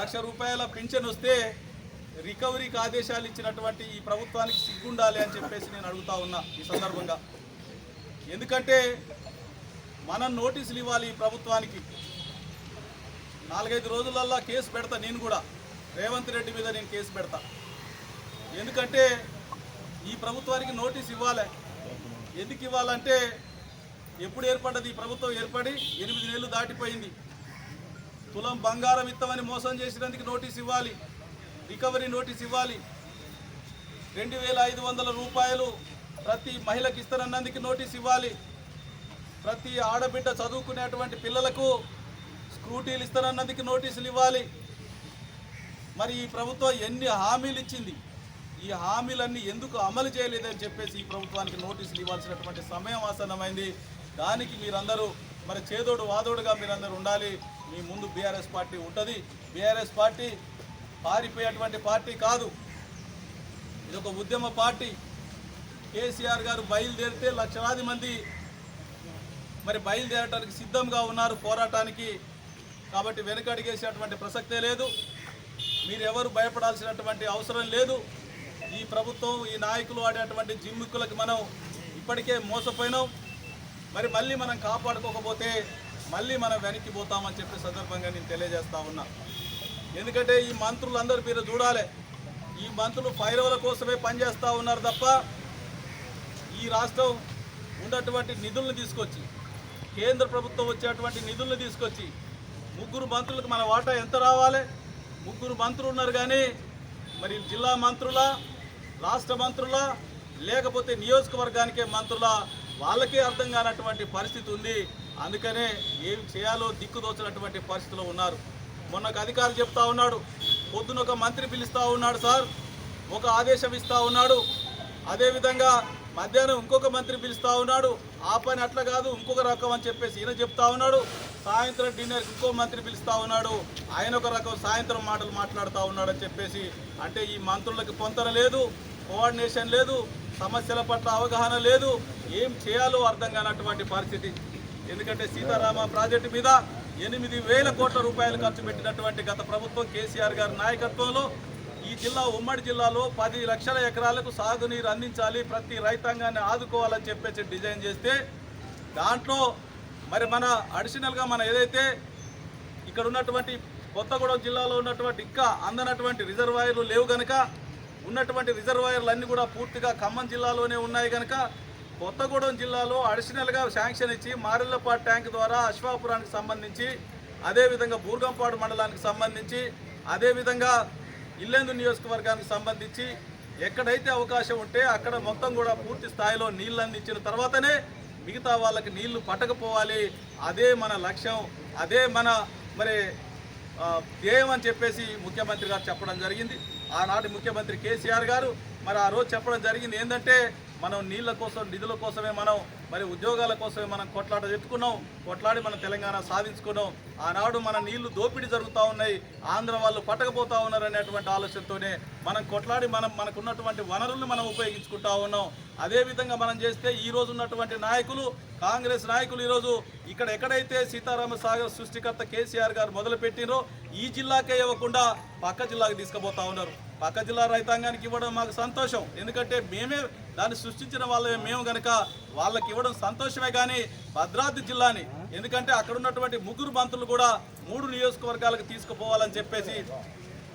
లక్ష రూపాయల పింఛన్ వస్తే రికవరీకి ఆదేశాలు ఇచ్చినటువంటి ఈ ప్రభుత్వానికి సిగ్గుండాలి అని చెప్పేసి నేను అడుగుతా ఉన్నా ఈ సందర్భంగా. ఎందుకంటే మనం నోటీసులు ఇవ్వాలి ఈ ప్రభుత్వానికి. నాలుగైదు రోజులల్లా కేసు పెడతా నేను కూడా. రేవంత్ రెడ్డి మీద నేను కేసు పెడతా. ఎందుకంటే ఈ ప్రభుత్వానికి నోటీస్ ఇవ్వాలి. ఎందుకు ఇవ్వాలంటే ఎప్పుడు ఏర్పడ్డది ఈ ప్రభుత్వం ఏర్పడి ఎనిమిది నెలలు దాటిపోయింది. తులం బంగారం ఇస్తామని మోసం చేసినందుకు నోటీస్ ఇవ్వాలి. రికవరీ నోటీస్ ఇవ్వాలి. రెండు వేల ఐదు వందల రూపాయలు ప్రతి మహిళకి ఇస్తానన్నందుకు నోటీస్ ఇవ్వాలి. ప్రతి ఆడబిడ్డ చదువుకునేటువంటి పిల్లలకు స్క్రూటీలు ఇస్తానన్నందుకు నోటీసులు ఇవ్వాలి. మరి ఈ ప్రభుత్వం ఎన్ని హామీలు ఇచ్చింది? ఈ హామీలన్నీ ఎందుకు అమలు చేయలేదని చెప్పేసి ఈ ప్రభుత్వానికి నోటీసులు ఇవ్వాల్సినటువంటి సమయం ఆసన్నమైంది. దానికి మీరందరూ మరి చేదోడు వాదోడుగా మీరందరూ ఉండాలి. మీ ముందు బీఆర్ఎస్ పార్టీ ఉంటుంది. బీఆర్ఎస్ పార్టీ పారిపోయేటువంటి పార్టీ కాదు. ఇది ఒక ఉద్యమ పార్టీ. కేసీఆర్ గారు బయలుదేరితే లక్షలాది మంది మరి బయలుదేరటానికి సిద్ధంగా ఉన్నారు పోరాటానికి. కాబట్టి వెనుకడిగేసేటువంటి ప్రసక్తే లేదు. మీరు ఎవరు భయపడాల్సినటువంటి అవసరం లేదు. ఈ ప్రభుత్వం ఈ నాయకులు ఆడేటువంటి జిమ్మిక్కులకి మనం ఇప్పటికే మోసపోయినాం. మరి మళ్ళీ మనం కాపాడుకోకపోతే మళ్ళీ మనం వెనక్కి పోతామని చెప్పే సందర్భంగా నేను తెలియజేస్తా ఉన్నా. ఎందుకంటే ఈ మంత్రులందరూ మీరు చూడాలి. ఈ మంత్రులు పైరవుల కోసమే పనిచేస్తూ ఉన్నారు తప్ప ఈ రాష్ట్రం ఉన్నటువంటి నిధులను తీసుకొచ్చి కేంద్ర ప్రభుత్వం వచ్చేటువంటి నిధులను తీసుకొచ్చి ముగ్గురు మంత్రులకు మన వాటా ఎంత రావాలి? ముగ్గురు మంత్రులు ఉన్నారు కానీ మరి జిల్లా మంత్రుల రాష్ట్ర మంత్రుల లేకపోతే నియోజకవర్గానికే మంత్రుల వాళ్ళకే అర్థం కానటువంటి పరిస్థితి ఉంది. అందుకనే ఏం చేయాలో దిక్కుదోచినటువంటి పరిస్థితిలో ఉన్నారు. మొన్న అధికారులు చెప్తా ఉన్నాడు పొద్దున ఒక మంత్రి పిలుస్తూ ఉన్నాడు సార్ ఒక ఆదేశం ఇస్తూ ఉన్నాడు. అదేవిధంగా మధ్యాహ్నం ఇంకొక మంత్రి పిలుస్తూ ఉన్నాడు ఆ పని అట్లా కాదు ఇంకొక రకం అని చెప్పేసి ఈయన చెప్తా ఉన్నాడు. సాయంత్రం డిన్నర్ ఇంకో మంత్రి పిలుస్తూ ఉన్నాడు ఆయన ఒక రకం సాయంత్రం మాటలు మాట్లాడుతూ ఉన్నాడు అని చెప్పేసి అంటే ఈ మంత్రులకు పొంతన లేదు కోఆర్డినేషన్ లేదు సమస్యల పట్ల అవగాహన లేదు ఏం చేయాలో అర్థం కానటువంటి పరిస్థితి. ఎందుకంటే సీతారామ ప్రాజెక్టు మీద ఎనిమిది వేల కోట్ల రూపాయలు ఖర్చు పెట్టినటువంటి గత ప్రభుత్వం కేసీఆర్ గారి నాయకత్వంలో ఈ జిల్లా ఉమ్మడి జిల్లాలో పది లక్షల ఎకరాలకు సాగునీరు అందించాలి ప్రతి రైతాంగాన్ని ఆదుకోవాలని చెప్పేసి డిజైన్ చేస్తే దాంట్లో మరి మన అడిషనల్గా మన ఏదైతే ఇక్కడ ఉన్నటువంటి కొత్తగూడెం జిల్లాలో ఉన్నటువంటి ఇంకా అందనటువంటి రిజర్వాయర్లు లేవు గనక ఉన్నటువంటి రిజర్వాయర్లు అన్నీ కూడా పూర్తిగా ఖమ్మం జిల్లాలోనే ఉన్నాయి కనుక కొత్తగూడెం జిల్లాలో అడిషనల్గా శాంక్షన్ ఇచ్చి మారెల్లపాడు ట్యాంక్ ద్వారా అశ్వాపురానికి సంబంధించి అదేవిధంగా బూర్గంపాడు మండలానికి సంబంధించి అదేవిధంగా ఇల్లెందు నియోజకవర్గానికి సంబంధించి ఎక్కడైతే అవకాశం ఉంటే అక్కడ మొత్తం కూడా పూర్తి స్థాయిలో నీళ్ళు అందించిన తర్వాతనే మిగతా వాళ్ళకి నీళ్ళు పట్టకపోవాలి. అదే మన లక్ష్యం. అదే మన మరి ధ్యేయం అని చెప్పేసి ముఖ్యమంత్రి గారు చెప్పడం జరిగింది. ఆనాటి ముఖ్యమంత్రి కేసీఆర్ గారు మరి ఆ రోజు చెప్పడం జరిగింది ఏంటంటే మనం నీళ్ళ కోసం నిధుల కోసమే మనం మరి ఉద్యోగాల కోసమే మనం కొట్లాట చెప్పుకున్నాం కొట్లాడి మనం తెలంగాణ సాధించుకున్నాం. ఆనాడు మన నీళ్ళు దోపిడీ జరుగుతూ ఉన్నాయి ఆంధ్ర వాళ్ళు పట్టకపోతా ఉన్నారు అనేటువంటి ఆలోచనతోనే మనం కొట్లాడి మనం మనకున్నటువంటి వనరుల్ని మనం ఉపయోగించుకుంటా ఉన్నాం. అదేవిధంగా మనం చేస్తే ఈ రోజు ఉన్నటువంటి నాయకులు కాంగ్రెస్ నాయకులు ఈరోజు ఇక్కడ ఎక్కడైతే సీతారామ సాగర్ సృష్టికర్త కేసీఆర్ గారు మొదలుపెట్టినో ఈ జిల్లాకే ఇవ్వకుండా పక్క జిల్లాకి తీసుకుపోతా ఉన్నారు. పక్క జిల్లా రైతాంగానికి ఇవ్వడం మాకు సంతోషం. ఎందుకంటే మేమే దాన్ని సృష్టించిన వాళ్ళమే మేము గనక వాళ్ళకి ఇవ్వడం సంతోషమే కానీ భద్రాద్రి జిల్లాని. ఎందుకంటే అక్కడ ఉన్నటువంటి ముగ్గురు మంత్రులు కూడా మూడు నియోజకవర్గాలకు తీసుకుపోవాలని చెప్పేసి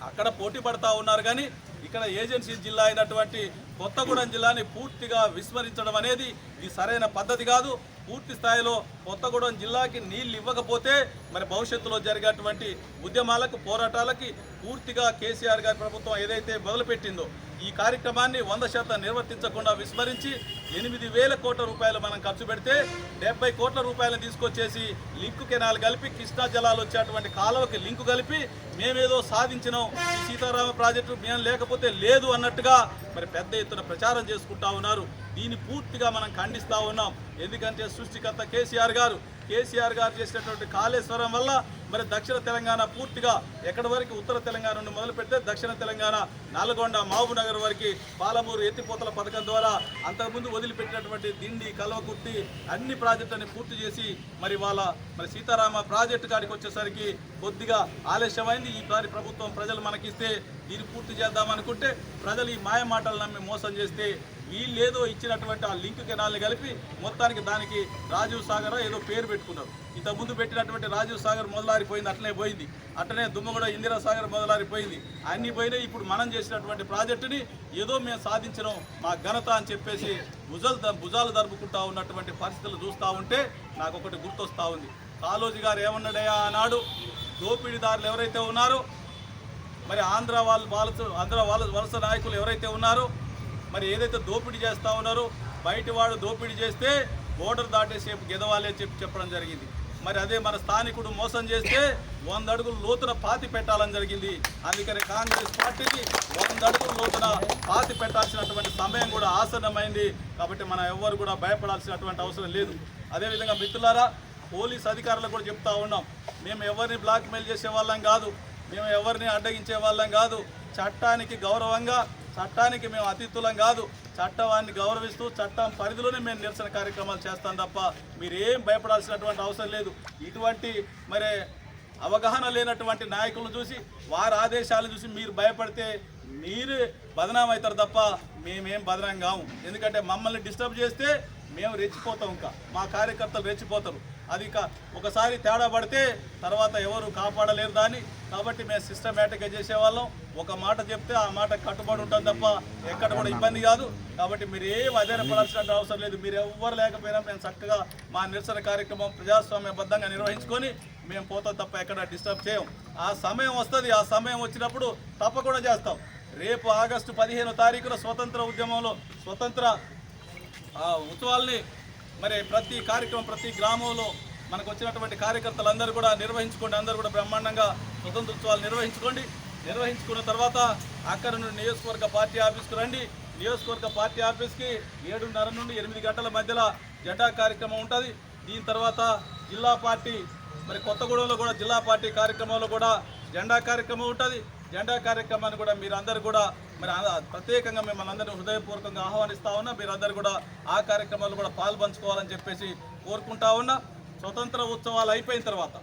అక్కడ పోటీ పడతా ఉన్నారు. కానీ ఇక్కడ ఏజెన్సీ జిల్లా అయినటువంటి కొత్తగూడెం జిల్లాని పూర్తిగా విస్మరించడం అనేది ఇది సరైన పద్ధతి కాదు. పూర్తి స్థాయిలో కొత్తగూడెం జిల్లాకి నీళ్ళు ఇవ్వకపోతే మరి భవిష్యత్తులో జరిగేటువంటి ఉద్యమాలకు పోరాటాలకి పూర్తిగా కేసీఆర్ గారి ప్రభుత్వం ఏదైతే మొదలుపెట్టిందో ఈ కార్యక్రమాన్ని వంద శాతం నిర్వర్తించకుండా విస్మరించి ఎనిమిది వేల కోట్ల రూపాయలు మనం ఖర్చు పెడితే డెబ్బై కోట్ల రూపాయలను తీసుకొచ్చేసి లింకు కెనాల్ కలిపి కృష్ణా జలాలు వచ్చేటువంటి కాలువకి లింకు కలిపి మేమేదో సాధించినాం. ఈ సీతారామ ప్రాజెక్టు మేము లేకపోతే లేదు అన్నట్టుగా మరి పెద్ద ఎత్తున ప్రచారం చేసుకుంటా ఉన్నారు. దీన్ని పూర్తిగా మనం ఖండిస్తూ ఉన్నాం. ఎందుకంటే సృష్టికర్త కేసీఆర్ గారు కేసీఆర్ గారు చేసినటువంటి కాళేశ్వరం వల్ల మరి దక్షిణ తెలంగాణ పూర్తిగా ఎక్కడి వరకు? ఉత్తర తెలంగాణ నుండి మొదలు పెడితే దక్షిణ తెలంగాణ నల్గొండ మహబూబ్నగర్ వరకు పాలమూరు ఎత్తిపోతల పథకం ద్వారా అంతకుముందు వదిలిపెట్టినటువంటి దిండి కల్వకుర్తి అన్ని ప్రాజెక్టులని పూర్తి చేసి మరి వాళ్ళ మరి సీతారామ ప్రాజెక్టు కాడికి వచ్చేసరికి కొద్దిగా ఆలస్యమైంది. ఈ ప్రభుత్వం ప్రజలు మనకిస్తే దీన్ని పూర్తి చేద్దామనుకుంటే ప్రజలు ఈ మాయ మాటలు నమ్మి మోసం చేస్తే వీళ్ళేదో ఇచ్చినటువంటి ఆ లింక్ కెనాల్ని కలిపి మొత్తానికి దానికి రాజీవ్ సాగర్ ఏదో పేరు పెట్టుకున్నారు. ఇంత ముందు పెట్టినటువంటి రాజీవ్ సాగర్ మొదలారిపోయింది అట్లనే పోయింది. అట్లనే దుమ్మగూడ ఇందిరా సాగర్ మొదలారిపోయింది. అన్ని పోయినాయి ఇప్పుడు మనం చేసినటువంటి ప్రాజెక్టుని ఏదో మేము సాధించడం మా ఘనత అని చెప్పేసి భుజాలు ద- భుజాలు దరుపుకుంటా ఉన్నటువంటి పరిస్థితులు చూస్తూ ఉంటే నాకు ఒకటి గుర్తొస్తూ ఉంది. కాలోజీ గారు ఏమన్నాడయా అన్నాడు దోపిడీదారులు ఎవరైతే ఉన్నారో మరి ఆంధ్ర వాళ్ళు వలస ఆంధ్ర వాళ్ళ వలస నాయకులు ఎవరైతే ఉన్నారో మరి ఏదైతే దోపిడీ చేస్తూ ఉన్నారో బయటి వాడు దోపిడీ చేస్తే బోర్డర్ దాటేసేపు గెదవాలి అని చెప్పి చెప్పడం జరిగింది. మరి అదే మన స్థానికుడు మోసం చేస్తే వంద అడుగులు లోతున పాతి పెట్టాలని జరిగింది. అందుకని కాంగ్రెస్ పార్టీకి వంద అడుగులు లోతున పాతి పెట్టాల్సినటువంటి సమయం కూడా ఆసన్నమైంది. కాబట్టి మనం ఎవ్వరు కూడా భయపడాల్సినటువంటి అవసరం లేదు. అదేవిధంగా మిత్రులారా పోలీస్ అధికారులు కూడా చెప్తా ఉన్నాం. మేము ఎవరిని బ్లాక్మెయిల్ చేసే వాళ్ళం కాదు. మేము ఎవరిని అడ్డగించే వాళ్ళం కాదు. చట్టానికి గౌరవంగా చట్టానికి మేము అతిథులం కాదు. చట్టాన్ని గౌరవిస్తూ చట్టం పరిధిలోనే మేము నిరసన కార్యక్రమాలు చేస్తాం తప్ప మీరేం భయపడాల్సినటువంటి అవసరం లేదు. ఇటువంటి మరి అవగాహన లేనటువంటి నాయకులను చూసి వారి ఆదేశాలు చూసి మీరు భయపడితే మీరు బదనాం అవుతారు తప్ప మేమేం బదనాం కాము. ఎందుకంటే మమ్మల్ని డిస్టర్బ్ చేస్తే మేము రెచ్చిపోతాం ఇంకా. మా కార్యకర్తలు రెచ్చిపోతారు. అది ఒకసారి తేడా పడితే తర్వాత ఎవరు కాపాడలేరు దాన్ని. కాబట్టి మేము సిస్టమేటిక్గా చేసేవాళ్ళం. ఒక మాట చెప్తే ఆ మాట కట్టుబడి ఉంటాం తప్ప ఎక్కడ కూడా ఇబ్బంది కాదు. కాబట్టి మీరు ఏం అధైర్యపడాల్సిన అవసరం లేదు. మీరు ఎవ్వరు లేకపోయినా మేము చక్కగా మా నిరసన కార్యక్రమం ప్రజాస్వామ్యబద్ధంగా నిర్వహించుకొని మేము పోతాం తప్ప ఎక్కడ డిస్టర్బ్ చేయం. ఆ సమయం వస్తుంది. ఆ సమయం వచ్చినప్పుడు తప్పకుండా చేస్తాం. రేపు ఆగస్టు పదిహేను తారీఖున స్వతంత్ర ఉద్యమంలో స్వతంత్ర ఆ ఉత్సవాల్ని మరి ప్రతి కార్యక్రమం ప్రతి గ్రామంలో మనకు వచ్చినటువంటి కార్యకర్తలందరూ కూడా నిర్వహించుకోండి. అందరూ కూడా బ్రహ్మాండంగా స్వతంత్ర ఉత్సవాలు నిర్వహించుకోండి. నిర్వహించుకున్న తర్వాత అక్కడ నుండి నియోజకవర్గ పార్టీ ఆఫీస్కి రండి. నియోజకవర్గ పార్టీ ఆఫీస్కి ఏడున్నర నుండి ఎనిమిది గంటల మధ్యలో జెండా కార్యక్రమం ఉంటుంది. దీని తర్వాత జిల్లా పార్టీ మరి కొత్తగూడెంలో కూడా జిల్లా పార్టీ కార్యక్రమంలో కూడా జెండా కార్యక్రమం ఉంటుంది. జెండా కార్యక్రమాన్ని కూడా మీరందరూ కూడా మరి ప్రత్యేకంగా మిమ్మల్ని అందరినీ హృదయపూర్వకంగా ఆహ్వానిస్తా ఉన్నా మీరందరూ కూడా ఆ కార్యక్రమాల్లో కూడా పాల్పంచుకోవాలని చెప్పేసి కోరుకుంటా ఉన్నా. స్వతంత్ర ఉత్సవాలు అయిపోయిన తర్వాత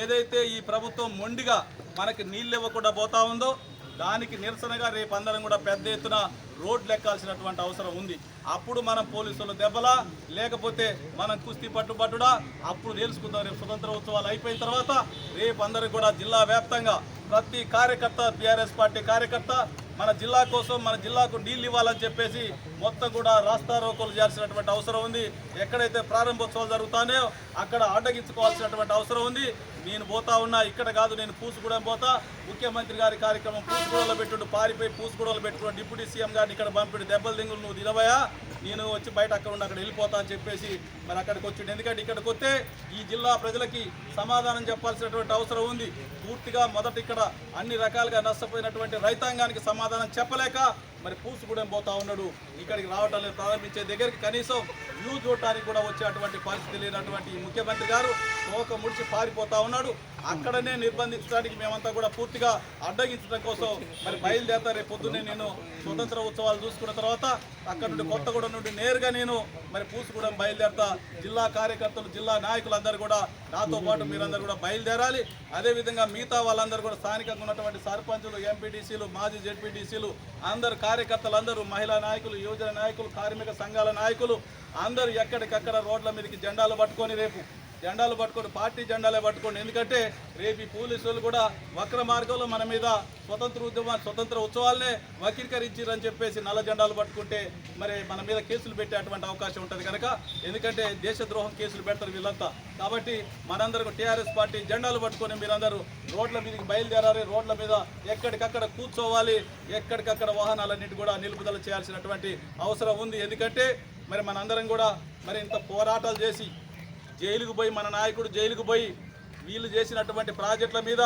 ఏదైతే ఈ ప్రభుత్వం మొండిగా మనకి నీళ్ళు ఇవ్వకుండా పోతా ఉందో దానికి నిరసనగా రేపు అందరం కూడా పెద్ద ఎత్తున రోడ్లు ఎక్కాల్సినటువంటి అవసరం ఉంది. అప్పుడు మనం పోలీసులు దెబ్బలా లేకపోతే మనం కుస్తీ పట్టుబట్టుడా అప్పుడు తెలుసుకుందాం రేపు స్వతంత్ర ఉత్సవాలు అయిపోయిన తర్వాత రేపు అందరికి కూడా జిల్లా వ్యాప్తంగా ప్రతి కార్యకర్త బీఆర్ఎస్ పార్టీ కార్యకర్త మన జిల్లా కోసం మన జిల్లాకు నీళ్ళు ఇవ్వాలని చెప్పేసి మొత్తం కూడా రాస్తా రోకోలు చేయాల్సినటువంటి అవసరం ఉంది. ఎక్కడైతే ప్రారంభోత్సవాలు జరుగుతాయో అక్కడ అడ్డగించుకోవాల్సినటువంటి అవసరం ఉంది. నేను పోతా ఉన్నా ఇక్కడ కాదు నేను పూసుగూడెం పోతా. ముఖ్యమంత్రి గారి కార్యక్రమం పూసుగూడలో పెట్టుడు పారిపోయి పూసుగూడలో పెట్టుకుని డిప్యూటీ సీఎం గారిని ఇక్కడ పంపిడు. దెబ్బలు దింగులు నువ్వు దినవయా నేను వచ్చి బయట అక్కడ ఉండి అక్కడ వెళ్ళిపోతా అని చెప్పేసి మరి అక్కడికి వచ్చిండు. ఎందుకంటే ఇక్కడికి వస్తే ఈ జిల్లా ప్రజలకి సమాధానం చెప్పాల్సినటువంటి అవసరం ఉంది. పూర్తిగా మొదట ఇక్కడ అన్ని రకాలుగా నష్టపోయినటువంటి రైతాంగానికి సమాధానం చెప్పలేక మరి పూసుగూడెం పోతా ఉన్నాడు. ఇక్కడికి రావటాన్ని ప్రారంభించే దగ్గరికి కనీసం వ్యూ చూడటానికి కూడా వచ్చేటువంటి పరిస్థితి లేనటువంటి ముఖ్యమంత్రి గారు. మోక ముడిచి పారిపోతా ఉన్నాడు. అక్కడనే నిర్బంధించడానికి మేమంతా కూడా పూర్తిగా అడ్డగించడం కోసం మరి బయలుదేరతా రేపు పొద్దున్నే నేను స్వతంత్ర ఉత్సవాలు చూసుకున్న తర్వాత అక్కడ నుండి కొత్తగూడెం నుండి నేరుగా నేను మరి పూసుగూడెం బయలుదేరతా జిల్లా కార్యకర్తలు జిల్లా నాయకులందరూ కూడా నాతో పాటు మీరందరూ కూడా బయలుదేరాలి. అదేవిధంగా మిగతా వాళ్ళందరూ కూడా స్థానికంగా ఉన్నటువంటి సర్పంచులు ఎంపీటీసీలు మాజీ జెడ్పీటీసీలు అందరు కార్యకర్తలందరూ మహిళా నాయకులు యువజన నాయకులు కార్మిక సంఘాల నాయకులు అందరూ ఎక్కడికక్కడ రోడ్ల మీదకి జెండాలు పట్టుకొని రేపు జెండాలు పట్టుకొని పార్టీ జెండాలే పట్టుకోండి. ఎందుకంటే రేపు ఈ పోలీసులు కూడా వక్ర మార్గంలో మన మీద స్వతంత్ర ఉద్యమ స్వతంత్ర ఉత్సవాలనే వక్రీకరించారని చెప్పేసి నల్ల జెండాలు పట్టుకుంటే మరి మన మీద కేసులు పెట్టేటువంటి అవకాశం ఉంటుంది కనుక. ఎందుకంటే దేశద్రోహం కేసులు పెడతారు వీళ్ళంతా. కాబట్టి మనందరం టీఆర్ఎస్ పార్టీ జెండాలు పట్టుకొని మీరందరూ రోడ్ల మీదకి బయలుదేరాలి రోడ్ల మీద ఎక్కడికక్కడ కూర్చోవాలి ఎక్కడికక్కడ వాహనాలన్నిటి కూడా నిలుపుదల చేయాల్సినటువంటి అవసరం ఉంది. ఎందుకంటే మరి మనందరం కూడా మరి ఇంత పోరాటాలు చేసి జైలుకు పోయి మన నాయకుడు జైలుకు పోయి వీళ్ళు చేసినటువంటి ప్రాజెక్టుల మీద